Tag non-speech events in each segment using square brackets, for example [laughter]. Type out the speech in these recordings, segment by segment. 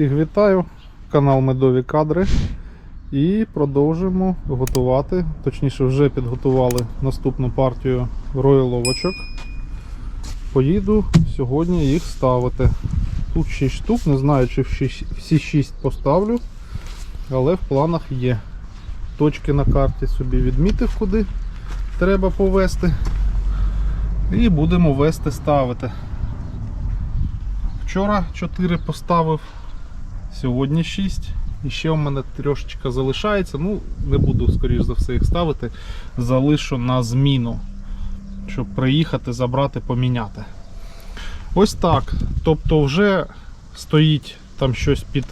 Всіх вітаю, канал Медові Кадри. І продовжуємо готувати, точніше, вже підготували наступну партію рояловочок. Поїду сьогодні їх ставити. Тут 6 штук, не знаю, чи всі 6 поставлю, але в планах є. Точки на карті собі відмітив, куди треба повести. І будемо вести ставити. Вчора 4 поставив, сьогодні 6. І ще у мене трошечка залишається. Ну, не буду, скоріш за все, їх ставити. Залишу на зміну, щоб приїхати, забрати, поміняти. Ось так. Тобто вже стоїть там щось під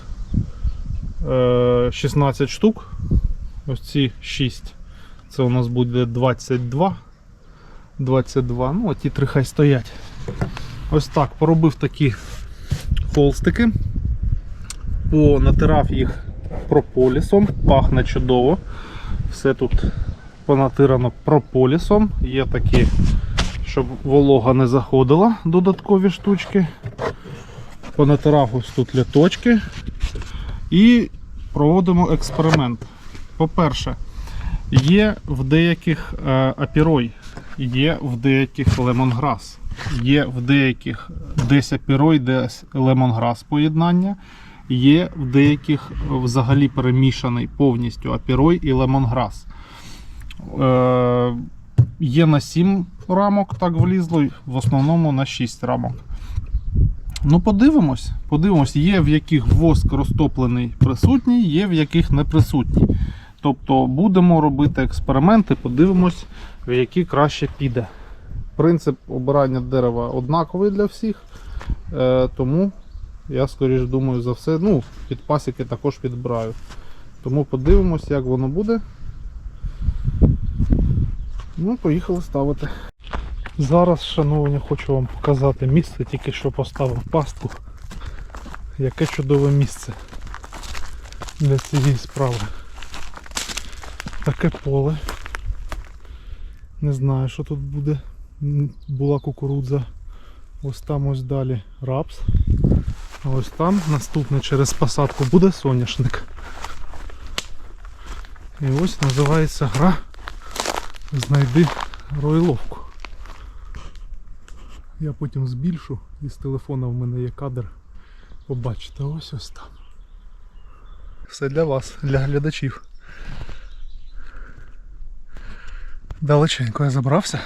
е, 16 штук. Ось ці 6. Це у нас буде 22. 22. Ну, а ті три хай стоять. Ось так. Поробив такі холстики. Понатирав їх прополісом, пахне чудово. Все тут понатирано прополісом. Є такі, щоб волога не заходила, додаткові штучки. Понатирав ось тут літочки. І проводимо експеримент. По-перше, є в деяких е, апірой, є в деяких лемонграс, є в деяких десь апірой, десь лемонграс поєднання. Є в деяких взагалі перемішаний повністю апірой і лемонграс. Е, є на 7 рамок, так влізло, в основному на 6 рамок. Ну, подивимось. Подивимось, є в яких воск розтоплений присутній, є в яких не присутній. Тобто будемо робити експерименти, подивимось, в які краще піде. Принцип обирання дерева однаковий для всіх, е, тому я скоріш думаю за все, ну, під пасіки також підбираю. Тому подивимось, як воно буде. Ну, поїхали ставити. Зараз, шановні, хочу вам показати місце, тільки що поставив пастку. Яке чудове місце для цієї справи. Таке поле. Не знаю, що тут буде. Була кукурудза. Ось там ось далі рапс. А ось там наступне через посадку буде соняшник. І ось називається гра Знайди ройловку. Я потім збільшу і з телефона в мене є кадр. Побачите, ось ось там. Все для вас, для глядачів. Далеченько я забрався.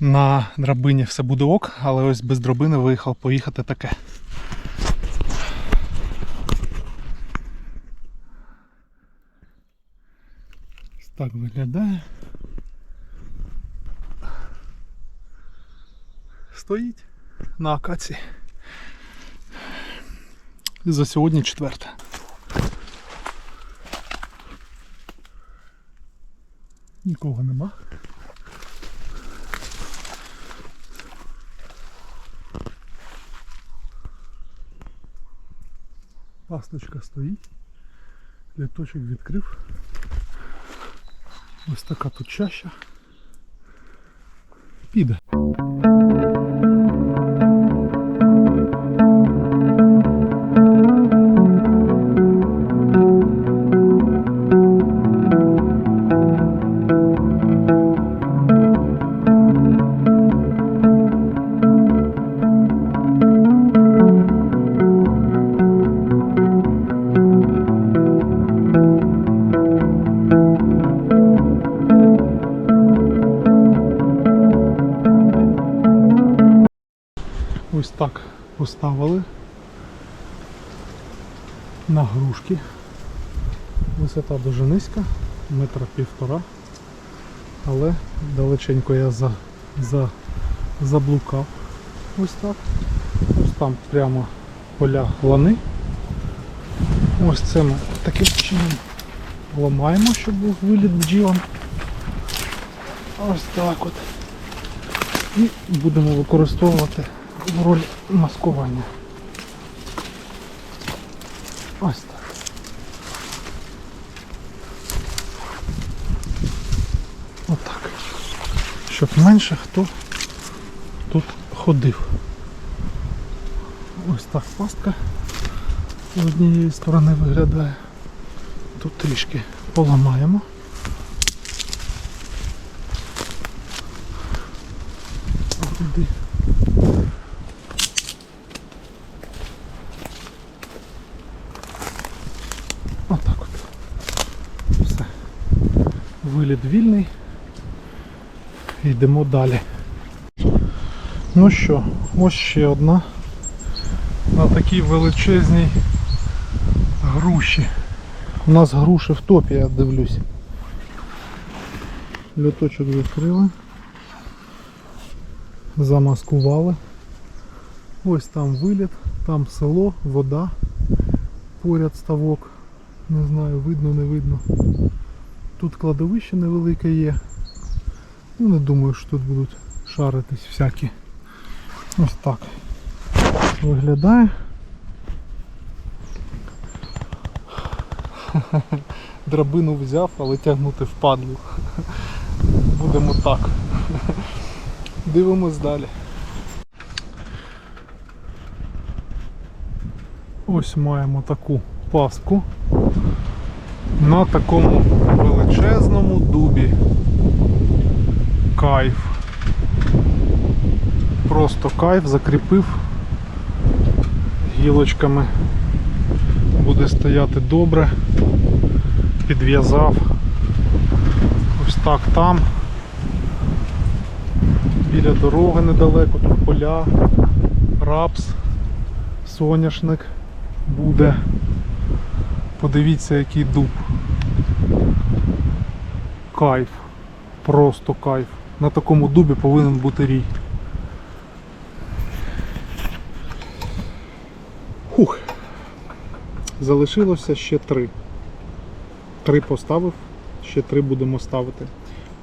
На драбині все буде ок, але ось без драбини виїхав поїхати таке. Так виглядає. Стоїть на акації. За сьогодні четверте. Нікого нема. Пасточка стоїть. Літочок відкрив. Ось така тут чаща. Піде. Поставили на грушки. Висота дуже низька, метра півтора. Але далеченько я за, за, заблукав. Ось так. Ось там прямо поля лани. Ось це ми таким чином ламаємо, щоб був виліт бджілам. Ось так от. І будемо використовувати роль маскування. Ось так. Отак. Щоб менше хто тут ходив. Ось так пастка з однієї сторони виглядає. Тут трішки поламаємо. Туди. Отак от. Все. Виліт вільний. Йдемо далі. Ну що, ось ще одна на такій величезній груші. У нас груші в топі, я дивлюсь. Льоточок закрили. Замаскували. Ось там виліт, там село, вода, поряд ставок. Не знаю, видно, не видно. Тут кладовище невелике є. Ну, не думаю, що тут будуть шаритись всякі. Ось так виглядає. [laughs] Драбину взяв, але тягнути впадло. Будемо так. Дивимось далі. Ось маємо таку пастку на такому величезному дубі. Кайф. Просто кайф закріпив гілочками. Буде стояти добре. Підв'язав. Ось так там. Біля дороги недалеко, тут поля, рапс, соняшник буде. Подивіться, який дуб. Кайф. Просто кайф. На такому дубі повинен бути рій. Хух. Залишилося ще три. Три поставив, ще три будемо ставити.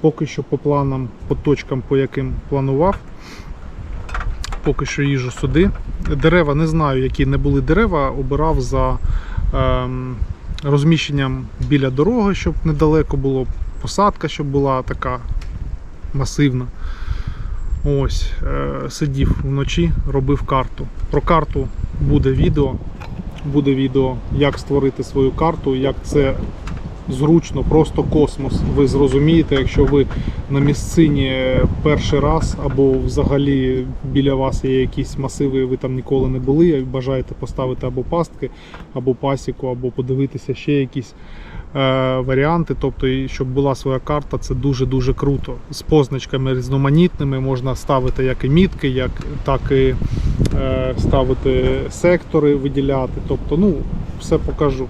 Поки що по планам, по точкам, по яким планував. Поки що їжу сюди. Дерева не знаю, які не були дерева, обирав за розміщенням біля дороги, щоб недалеко було, посадка, щоб була така масивна. Ось, е, сидів вночі, робив карту. Про карту буде відео. Буде відео, як створити свою карту, як це зручно, просто космос. Ви зрозумієте, якщо ви на місцині перший раз, або взагалі біля вас є якісь масиви, ви там ніколи не були, і бажаєте поставити або пастки, або пасіку, або подивитися ще якісь е, варіанти. Тобто, щоб була своя карта, це дуже-дуже круто. З позначками різноманітними можна ставити як і мітки, як, так і е, ставити сектори, виділяти. Тобто, ну, все покажу.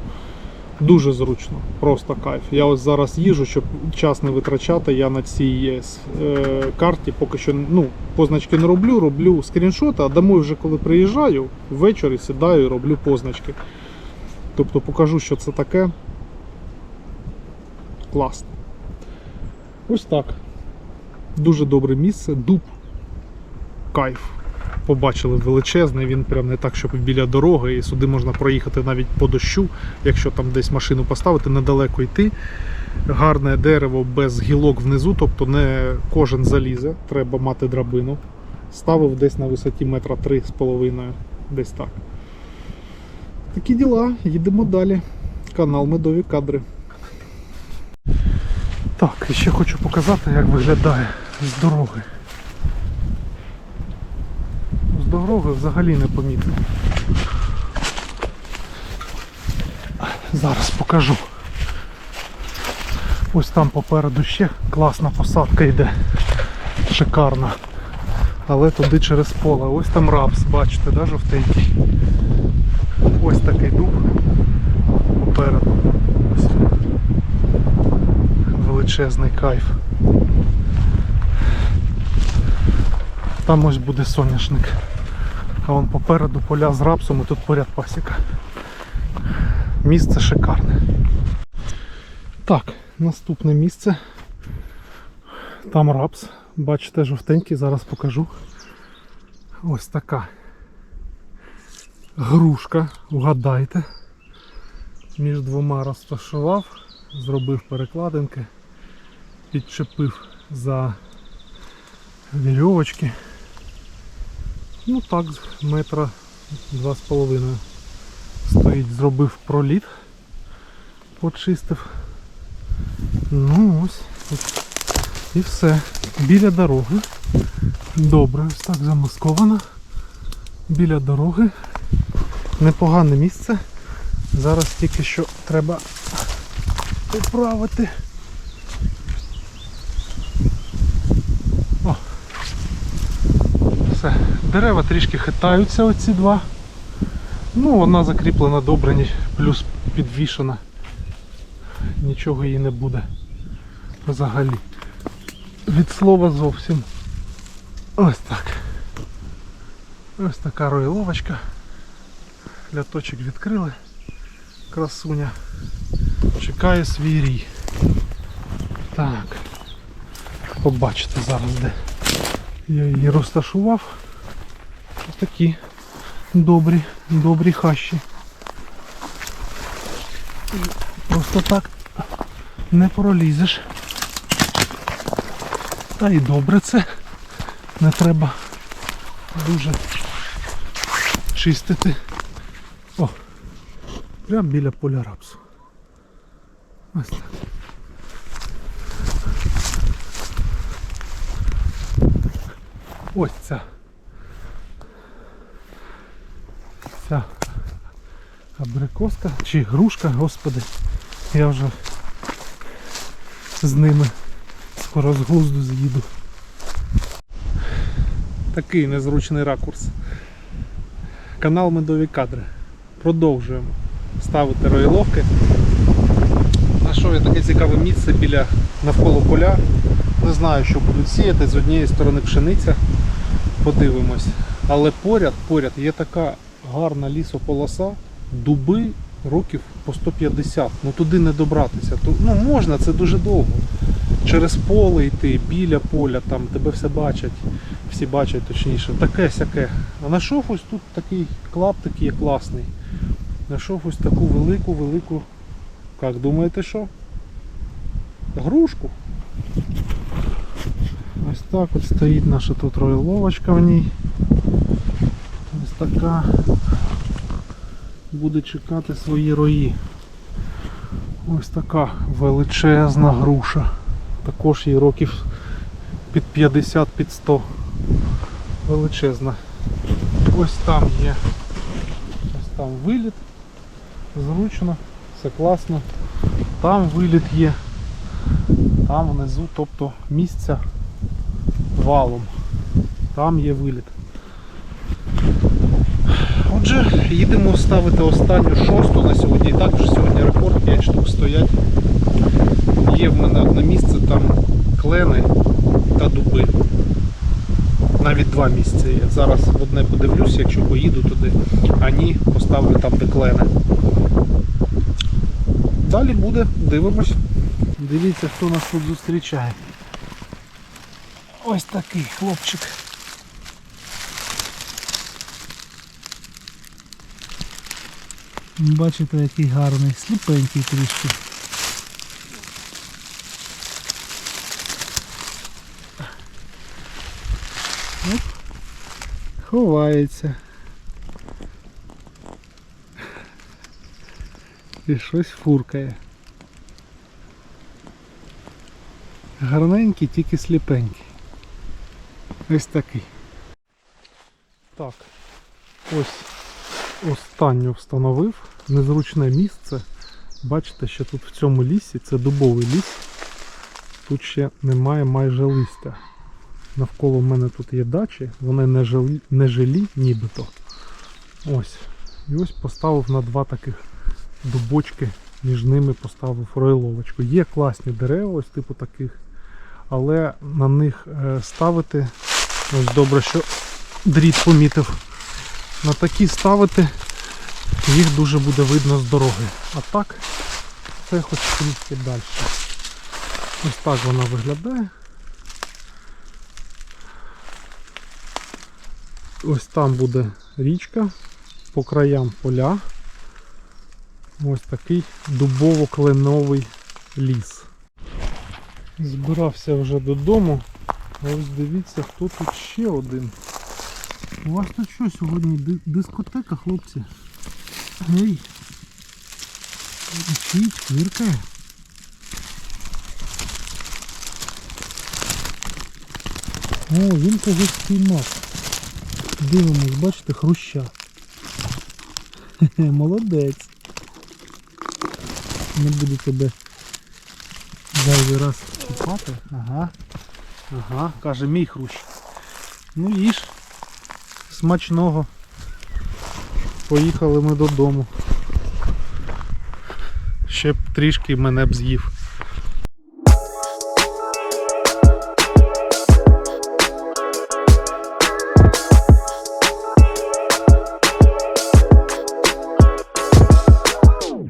Дуже зручно, просто кайф. Я ось зараз їжу, щоб час не витрачати. Я на цій е, карті поки що ну, позначки не роблю, роблю скріншоти, а домой вже коли приїжджаю, ввечері сідаю і роблю позначки. Тобто покажу, що це таке. Класно. Ось так. Дуже добре місце, дуб. Кайф. Побачили величезний, він прям не так, щоб біля дороги, і сюди можна проїхати навіть по дощу, якщо там десь машину поставити, недалеко йти. Гарне дерево без гілок внизу, тобто не кожен залізе, треба мати драбину. Ставив десь на висоті метра три з половиною, десь так. Такі діла, їдемо далі. Канал Медові кадри. Так, і ще хочу показати, як виглядає з дороги. З дороги взагалі не помітно. Зараз покажу. Ось там попереду ще класна посадка йде. Шикарна. Але туди через поле. Ось там рапс, бачите, да, жовтенький. Ось такий дуб попереду. Ось. Величезний кайф. Там ось буде соняшник. А вон попереду поля з рапсом і тут поряд пасіка. Місце шикарне. Так, наступне місце. Там рапс. Бачите, жовтенький, зараз покажу. Ось така грушка, угадайте. Між двома розташував, зробив перекладинки, підчепив за вірьовочки. Ну так, метра два з половиною стоїть, зробив проліт, почистив. Ну ось. І все. Біля дороги. Добре, ось так замасковано. Біля дороги. Непогане місце. Зараз тільки що треба поправити. О. Все. Дерева трішки хитаються оці два. Ну, вона закріплена добре, плюс підвішена. Нічого їй не буде. Взагалі. Від слова зовсім. Ось так. Ось така роїловочка. Ляточок відкрили. Красуня. Чекає свій рій. Так. Побачите зараз де. Я її розташував. Такі добрі, добрі хащі. Просто так не пролізеш. Та і добре це. Не треба дуже чистити. О, прямо біля поля рапсу. Ось так. Ось ця. Ця абрикоска чи грушка, господи. Я вже з ними скоро з глузду з'їду. Такий незручний ракурс. Канал Медові кадри. Продовжуємо ставити роїловки. Знайшов я таке цікаве місце біля навколо поля. Не знаю, що будуть сіяти. З однієї сторони пшениця. Подивимось. Але поряд, поряд є така гарна лісополоса, дуби років по 150. Ну туди не добратися. Ну можна, це дуже довго. Через поле йти, біля поля, там тебе все бачать, всі бачать точніше. Таке сяке. А знайшов ось тут такий клаптик є класний. Знайшов ось таку велику, велику. Як думаєте, що? Грушку. Ось так от стоїть наша тут ройловочка в ній. Така буде чекати свої рої. Ось така величезна груша. Також їй років під 50 під 100. Величезна. Ось там є. Ось там виліт. Зручно, все класно. Там виліт є. Там внизу, тобто місця валом. Там є виліт. Отже, їдемо ставити останню шосту на сьогодні. І так вже сьогодні рекорд 5 штук стоять. Є в мене одне місце, там клени та дуби. Навіть два місця є. Зараз одне подивлюсь, якщо поїду туди, а ні, поставлю там де клени. Далі буде, дивимось. Дивіться, хто нас тут зустрічає. Ось такий хлопчик. Бачите, який гарний, сліпенький трішки. Оп. Ховається. І щось фуркає. Гарненький, тільки сліпенький. Ось такий. Так. Ось останню встановив. Незручне місце. Бачите, що тут в цьому лісі, це дубовий ліс. Тут ще немає майже листя. Навколо в мене тут є дачі, вони не жилі, не жилі нібито. Ось. І ось поставив на два таких дубочки, між ними поставив ройловочку. Є класні дерева, ось типу таких, але на них е, ставити, ось добре, що дріт помітив. На такі ставити їх дуже буде видно з дороги. А так, це хоч трішки далі. Ось так вона виглядає. Ось там буде річка, по краям поля. Ось такий дубово-кленовий ліс. Збирався вже додому. Ось дивіться, хто тут ще один. У вас тут що сьогодні? Дискотека, хлопці? Ей. Чить, квіркає. О, він когось спіймав. Дивимось, бачите, хруща. Хе-хе, Молодець. Не буду тебе зайвий раз чіпати. Ага. Ага, каже мій хрущ. Ну їж. Смачного. Поїхали ми додому. Ще б трішки мене б з'їв.